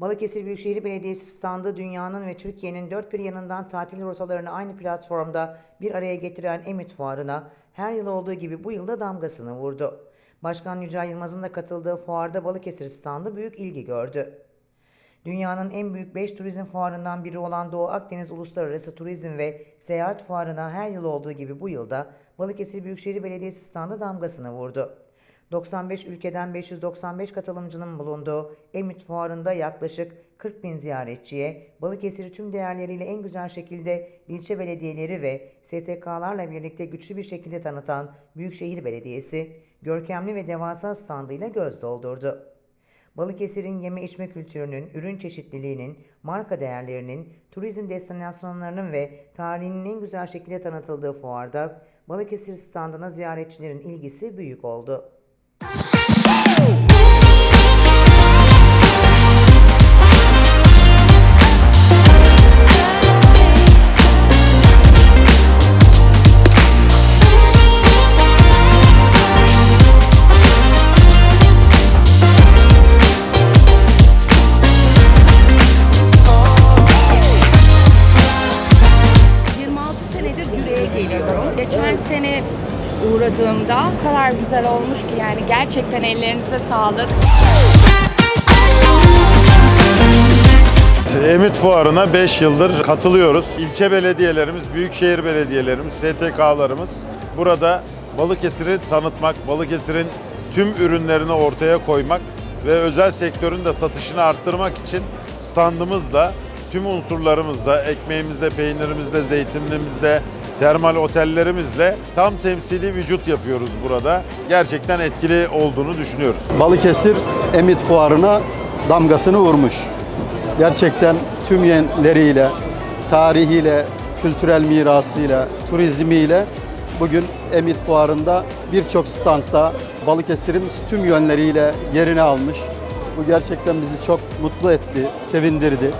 Balıkesir Büyükşehir Belediyesi standı dünyanın ve Türkiye'nin dört bir yanından tatil rotalarını aynı platformda bir araya getiren Emit Fuarı'na her yıl olduğu gibi bu yılda damgasını vurdu. Başkan Yücel Yılmaz'ın da katıldığı fuarda Balıkesir standı büyük ilgi gördü. Dünyanın en büyük 5 turizm fuarından biri olan Doğu Akdeniz Uluslararası Turizm ve Seyahat Fuarı'na her yıl olduğu gibi bu yılda Balıkesir Büyükşehir Belediyesi standı damgasını vurdu. 95 ülkeden 595 katılımcının bulunduğu Emit Fuarı'nda yaklaşık 40 bin ziyaretçiye Balıkesir'i tüm değerleriyle en güzel şekilde ilçe belediyeleri ve STK'larla birlikte güçlü bir şekilde tanıtan Büyükşehir Belediyesi, görkemli ve devasa standıyla göz doldurdu. Balıkesir'in yeme içme kültürünün, ürün çeşitliliğinin, marka değerlerinin, turizm destinasyonlarının ve tarihinin en güzel şekilde tanıtıldığı fuarda Balıkesir standına ziyaretçilerin ilgisi büyük oldu. Uğradığımda o kadar güzel olmuş ki yani gerçekten ellerinize sağlık. Emit Fuarı'na 5 yıldır katılıyoruz. İlçe belediyelerimiz, büyükşehir belediyelerimiz, STK'larımız burada Balıkesir'i tanıtmak, Balıkesir'in tüm ürünlerini ortaya koymak ve özel sektörün de satışını arttırmak için standımızla, tüm unsurlarımızla, ekmeğimizle, peynirimizle, zeytinimizle, termal otellerimizle tam temsili vücut yapıyoruz burada. Gerçekten etkili olduğunu düşünüyoruz. Balıkesir Emit Fuarı'na damgasını vurmuş. Gerçekten tüm yönleriyle, tarihiyle, kültürel mirasıyla, turizmiyle bugün Emit Fuarı'nda birçok standta Balıkesir'imiz tüm yönleriyle yerini almış. Bu gerçekten bizi çok mutlu etti, sevindirdi.